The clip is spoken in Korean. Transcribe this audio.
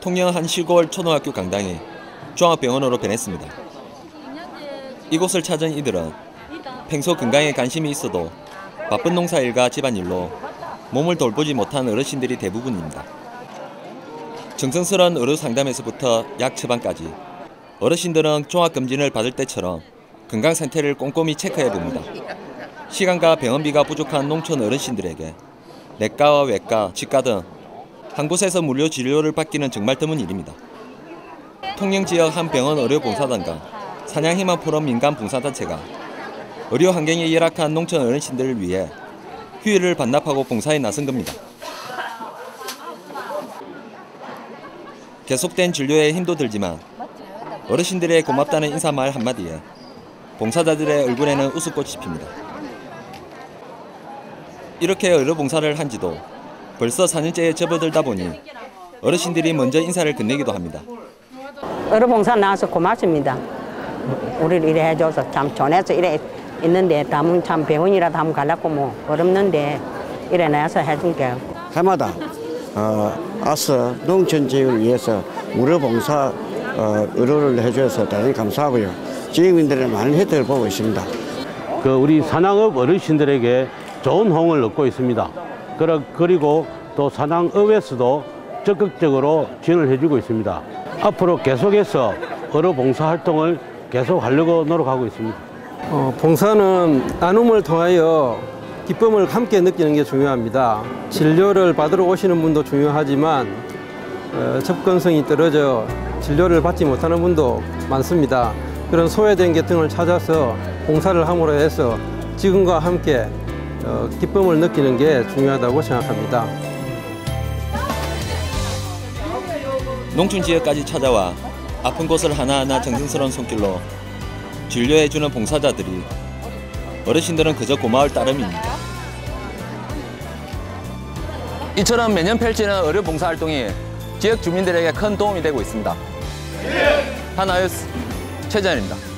통영 한 시골 초등학교 강당이 종합병원으로 변했습니다. 이곳을 찾은 이들은 평소 건강에 관심이 있어도 바쁜 농사일과 집안일로 몸을 돌보지 못한 어르신들이 대부분입니다. 정성스러운 의료 상담에서부터 약 처방까지 어르신들은 종합검진을 받을 때처럼 건강 상태를 꼼꼼히 체크해 봅니다. 시간과 병원비가 부족한 농촌 어르신들에게 내과와 외과, 치과 등 한 곳에서 무료 진료를 받기는 정말 드문 일입니다. 통영 지역 한 병원 의료봉사단과 사냥희망 포럼 민간 봉사단체가 의료 환경이 열악한 농촌 어르신들을 위해 휴일을 반납하고 봉사에 나선 겁니다. 계속된 진료에 힘도 들지만 어르신들의 고맙다는 인사말 한마디에 봉사자들의 얼굴에는 웃음꽃이 핍니다. 이렇게 의료봉사를 한 지도 벌써 4년째에 접어들다 보니 어르신들이 먼저 인사를 건네기도 합니다. 의료봉사 나와서 고맙습니다. 우리를 이래 해줘서 참 전해서 이래 있는데 담은 참 병원이라도 한번 가려고 뭐 어렵는데 이래 나와서 해준 게 해마다 어, 아서 농촌 지역을 위해서 무료 봉사 어, 의료를 해줘서 대단히 감사하고요. 지역민들의 많은 혜택을 보고 있습니다. 그 우리 산양업 어르신들에게 좋은 호응을 얻고 있습니다. 그리고 또 산양업에서도 적극적으로 지원을 해주고 있습니다. 앞으로 계속해서 의료 봉사 활동을 계속 하려고 노력하고 있습니다. 어, 봉사는 나눔을 통하여 기쁨을 함께 느끼는 게 중요합니다. 진료를 받으러 오시는 분도 중요하지만 어, 접근성이 떨어져 진료를 받지 못하는 분도 많습니다. 그런 소외된 계층을 찾아서 봉사를 함으로 해서 지금과 함께 어, 기쁨을 느끼는 게 중요하다고 생각합니다. 농촌 지역까지 찾아와 아픈 곳을 하나하나 정성스러운 손길로 진료해주는 봉사자들이 어르신들은 그저 고마울 따름입니다. 이처럼 매년 펼치는 의료 봉사 활동이 지역 주민들에게 큰 도움이 되고 있습니다. 하나유스 최전입니다.